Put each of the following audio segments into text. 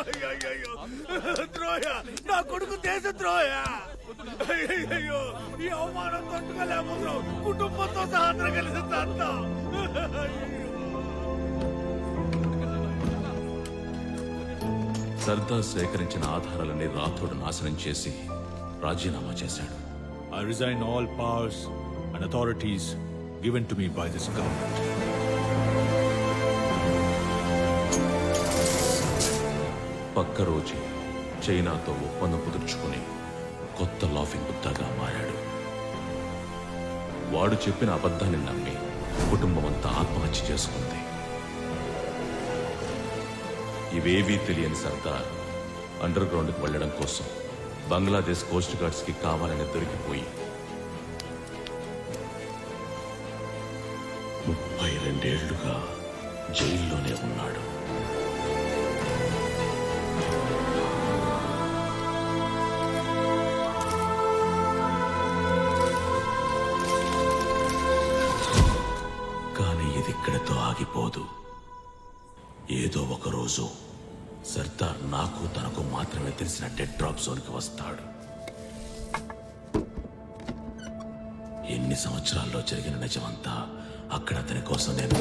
అయ్యో అయ్యో నా కొడుకు దేశ ద్రోహ! అయ్యో ఈ అవమానం తట్టుకోలేకపోతున్నావు కుటుంబంతో సహా కలిసి సర్దార్ సేకరించిన ఆధారాలన్నీ రాథోడ్ నాశనం చేసి రాజీనామా చేశాడు. I resign all powers and authorities given to me by this government. పక్క రోజు చైనాతో ఒప్పందం కుదుర్చుకుని కొత్త లాఫింగ్ బుద్ధగా మారాడు. వాడు చెప్పిన అబద్ధాన్ని నమ్మి కుటుంబం అంతా ఆత్మహత్య చేసుకుంది. ఇవేవీ తెలియని సర్దార్ అండర్ గ్రౌండ్కి వెళ్ళడం కోసం బంగ్లాదేశ్ కోస్ట్ గార్డ్స్కి కావాలని దొరికిపోయి ముప్పై రెండేళ్ళుగా జైల్లోనే ఉన్నాడు. ఇక్కడితో ఆగిపోదు. ఏదో ఒక రోజు సర్దార్ నాకు తనకు మాత్రమే తెలిసిన డెడ్ డ్రాప్ జోన్కి వస్తాడు. ఎన్ని సంవత్సరాల్లో జరిగిన నిజమంతా అక్కడ అతని కోసం నేను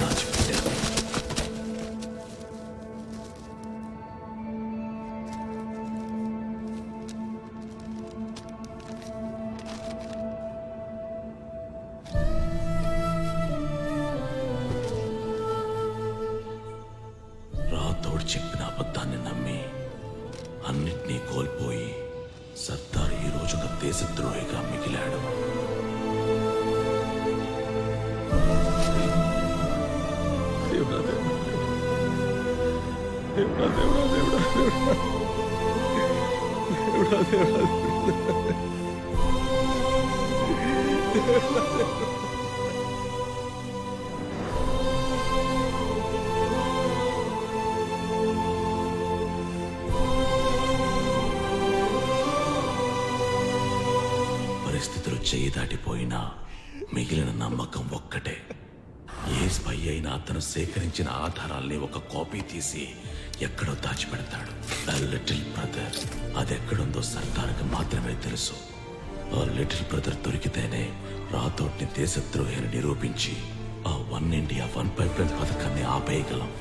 దేశద్రోహిగా మిగిలాడు పరిస్థితులు చేయి దాటిపోయినా మిగిలిన నమ్మకం ఒక్కటే. ఏ స్పై అయినా అతను సేకరించిన ఆధారాల్ని ఒక కాపీ తీసి ఎక్కడో దాచిపెడతాడు. ఆ లిటిల్ బ్రదర్ అదెక్కడుందో సర్దార్కి మాత్రమే తెలుసు. ఆ లిటిల్ బ్రదర్ దొరికితేనే రాతోటిని దేశద్రోహిని నిరూపించి ఆ one India one pipeline పథకాన్ని ఆపేయగలం.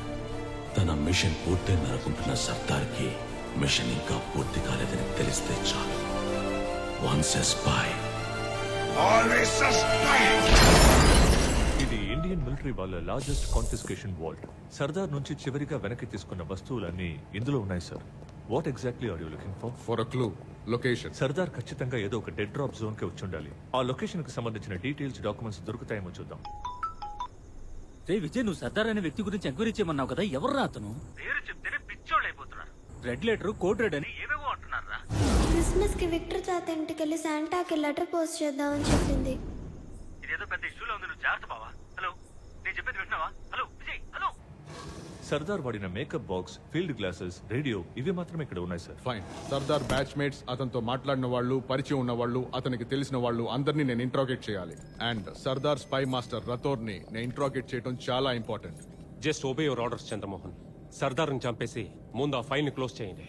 తన మిషన్ పూర్తయిందనుకుంటున్న సర్దార్కి మిషన్ ఇంకా పూర్తి కాలేదని తెలిస్తే చాలు. వన్స్ ఎస్ బాయ్ ఆల్వేస్ ఇది ఇండియన్ మిలిటరీ వాళ్ళ లార్జెస్ట్ కాన్ఫిస్కేషన్ వాల్ట్ సర్దార్ నుంచి చివరిగా వెనక్కి తీసుకున్న వస్తువులన్నీ ఇందులో ఉన్నాయి sir what exactly are you looking for for a clue location Sardar ఖచ్చితంగా ఏదో ఒక డెడ్ డ్రాప్ జోన్కి వచ్చి ఉండాలి. ఆ లొకేషన్కి సంబంధించిన డీటెయిల్స్ డాక్యుమెంట్స్ దొరుకుతాయేమో చూద్దాం. రే విజయ్ నువ్వు సర్దార్ అనే వ్యక్తి గురించి ఎంక్వైరీ చేయమన్నావు కదా ఎవరు అతను? పేరు చెప్తేనే పిచ్చోళ్ళు అయిపోతున్నారు. రెడ్ లెటర్ కోడ్ రెడ్ అని కి విక్టర్ తాత ఇంటికి వెళ్ళి శాంటాకి లెటర్ పోస్ట్ చేద్దామని చెప్పింది. ఇదేదో పెద్ద ఇష్యూలో ఉంది నువ్వు జాగ్రత్త బావా. హలో నేను చెప్పేది వింటున్నావా? Hello Vijay hello. సర్దార్ వాడిన makeup box field glasses radio ఇవి మాత్రమే ఇక్కడ ఉన్నాయి sir. Fine. Sardar batchmates అతనితో మాట్లాడిన వాళ్ళు పరిచయం ఉన్న వాళ్ళు అతనికి తెలిసిన వాళ్ళు అందరినీ నేను ఇంట్రాగేట్ చేయాలి. అండ్ సర్దార్ స్పై మాస్టర్ రతోర్ని నేను ఇంట్రాగేట్ చేయడం చాలా important just obey your orders Chandramohan సర్దార్ని చంపేసి ముందు ఆ ఫైల్ని క్లోజ్ చేయండి.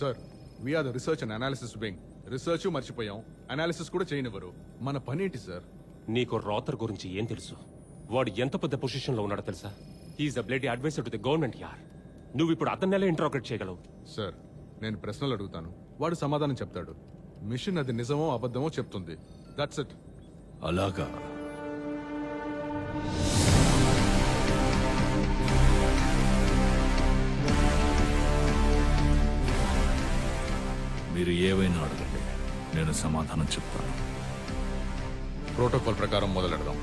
Sir we are the research and analysis wing research మర్చిపోయాం. అనాలిసిస్ కూడా చేయనివ్వరు. మన పని ఏంటి సార్ నీకు రాతర్ గురించి ఏం తెలుసు? వాడు ఎంత పెద్ద పొజిషన్లో ఉన్నాడో తెలుసా? Is the bloody adviser to the government యార్ నువ్వు ఇప్పుడు అతన్ని ఎలా ఇంట్రాగేట్ చేయగలవు? సార్ నేను ప్రశ్నలు అడుగుతాను. వాడు సమాధానం చెప్తాడు. మిషన్ అది నిజమో అబద్ధమో చెప్తుంది. దట్స్ ఇట్ అలాగా. మీరు ఏవైనా అడగండి. నేను సమాధానం చెప్తాను. ప్రోటోకాల్ ప్రకారం మొదలెడదాం.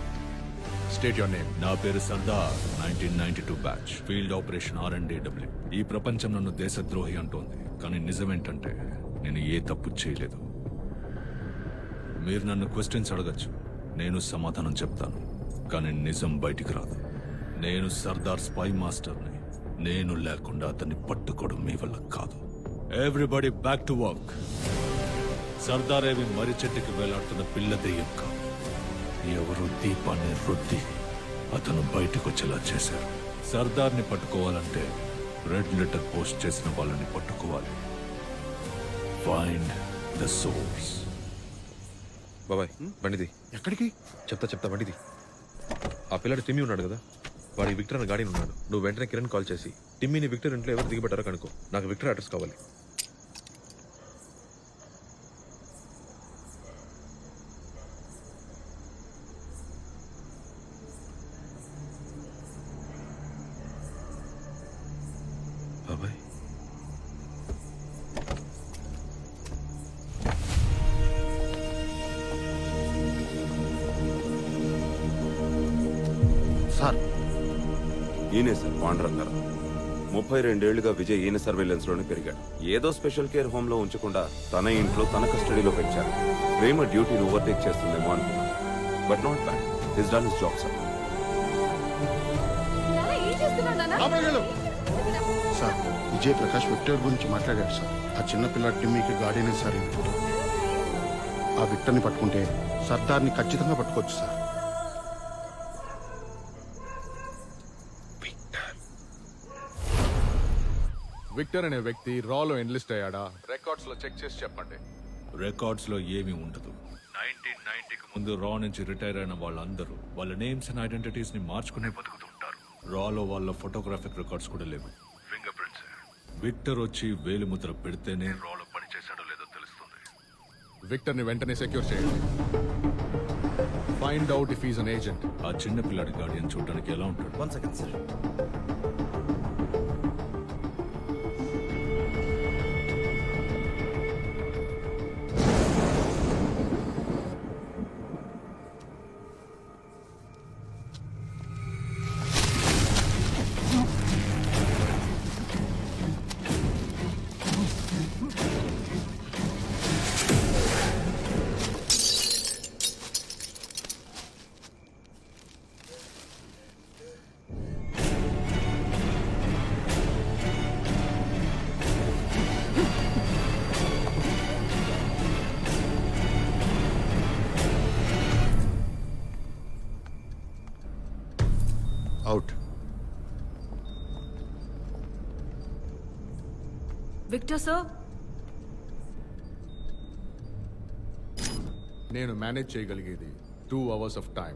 స్టేట్ యువర్ నేమ్ నా పేరు Sardar nineteen ninety two batch field operation R and W. ఈ ప్రపంచం నన్ను దేశద్రోహి అంటోంది. కానీ నిజమేంటంటే నేను ఏ తప్పు చేయలేదు. మీరు నన్ను క్వశ్చన్స్ అడగచ్చు. నేను సమాధానం చెప్తాను. కానీ నిజం బయటికి రాదు. నేను సర్దార్ స్పై మాస్టర్ని. నేను లేకుండా అతన్ని పట్టుకోవడం మీ వల్ల కాదు. Everybody back to work Sardar ఏవి మర్రి చెట్టుకి వేలాడుతున్న పిల్ల దెయ్యం ఎవరు దీపాన్ని రుద్ది అతను బయటకు వచ్చేలా చేశారు. సర్దార్ని పట్టుకోవాలంటే రెడ్ లెటర్ పోస్ట్ చేసిన వాళ్ళని పట్టుకోవాలి. ఫైండ్ ద సోర్స్ బాబాయ్ బండిది. ఎక్కడికి? చెప్తా చెప్తా బండిది. ఆ పిల్లడు టిమ్మీ ఉన్నాడు కదా? వాడి విక్టర్ అన్న గాడిని ఉన్నాడు. నువ్వు వెంటనే కిరణ్ కాల్ చేసి టిమ్మీని విక్టర్ ఇంట్లో ఎవరు దిగబెట్టారో కనుకో నాకు విక్టర్ అడ్రస్ కావాలి. ఈయనే సార్ పాండురంగారావు. ముప్పై రెండేళ్ళుగా విజయ్ ఈయన సర్వేలెన్స్లోనే పెరిగాడు. ఏదో స్పెషల్ కేర్ హోమ్లో ఉంచకుండా తన ఇంట్లో తన కస్టడీలో పెంచారు. ప్రేమ డ్యూటీని ఓవర్టేక్ చేస్తుందేమో అనుకున్నాను. But not bad. He's done his job sir sir Vijay Prakash Victor గురించి మాట్లాడాడు సార్. ఆ చిన్న పిల్ల టిమ్మీకి గార్డెనే సార్ ఆ విక్టర్ని పట్టుకుంటే సర్దార్ని ఖచ్చితంగా పట్టుకోవచ్చు సార్. విక్టర్ అనే వ్యక్తి రాలో ఎన్లిస్ట్ అయ్యాడా? రికార్డ్స్లో చెక్ చేసి చెప్పండి. రికార్డ్స్లో ఏమీ ఉండదు. నైన్టీన్ నైన్టీకి ముందు రా నుంచి రిటైర్ అయిన వాళ్ళందరూ వాళ్ళ నేమ్స్ అండ్ ఐడెంటిటీస్ని మార్చుకునే బతుకుతుంటారు రాలో వాళ్ళ ఫోటోగ్రాఫిక్ రికార్డ్స్ కూడా లేవు. ఫింగర్ ప్రింట్స్ విక్టర్ వచ్చి వేలిముద్ర పెడితేనే రాలో పనిచేశాడో లేదో తెలుస్తుంది. విక్టర్ని వెంటనే సెక్యూర్ చేయండి. Find out if he's an agent. ఆ చిన్న పిల్లాడి గార్డియన్ చూడడానికి ఎలా ఉంటాడు? One second sir. Out Victor sir నేను మేనేజ్ చేయగలిగేది two hours of time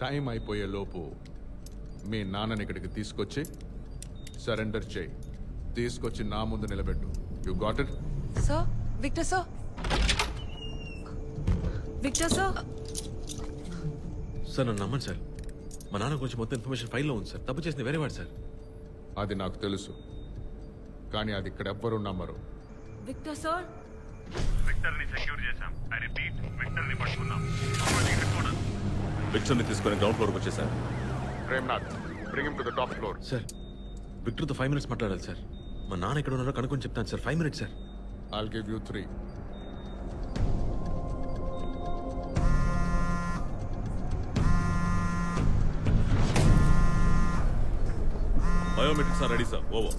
time అయిపోయే లోపు మీ నాన్నని ఇక్కడికి తీసుకొచ్చి సరెండర్ చేయి. తీసుకొచ్చి నా ముందు నిలబెట్టు. You got it sir Victor sir Victor sir sir నన్ను నమ్మండి సార్ మా నాన్న గురించి మొత్తం ఇన్ఫర్మేషన్ ఫైల్లో ఉంది సార్. తప్పు చేసిన వేరే వాడు సార్. అది నాకు తెలుసు. కానీ అది ఇక్కడ ఎవ్వరూ నమ్మరు. Victor sir? విక్టర్ని సెక్యూర్ చేశాం. ఐ రిపీట్ విక్టర్ని పట్టుకున్నాం విక్టర్ని తీసుకొని గ్రౌండ్ ఫ్లోర్కి వచ్చేసారు. Premnath bring to the top floor sir విక్టర్తో five minutes మాట్లాడాలి సార్. మా నాన్న ఎక్కడ ఉన్నారో కనుక్కొని చెప్తాను sir. Five minutes sir. I'll give you three biometrics are ready sir. Over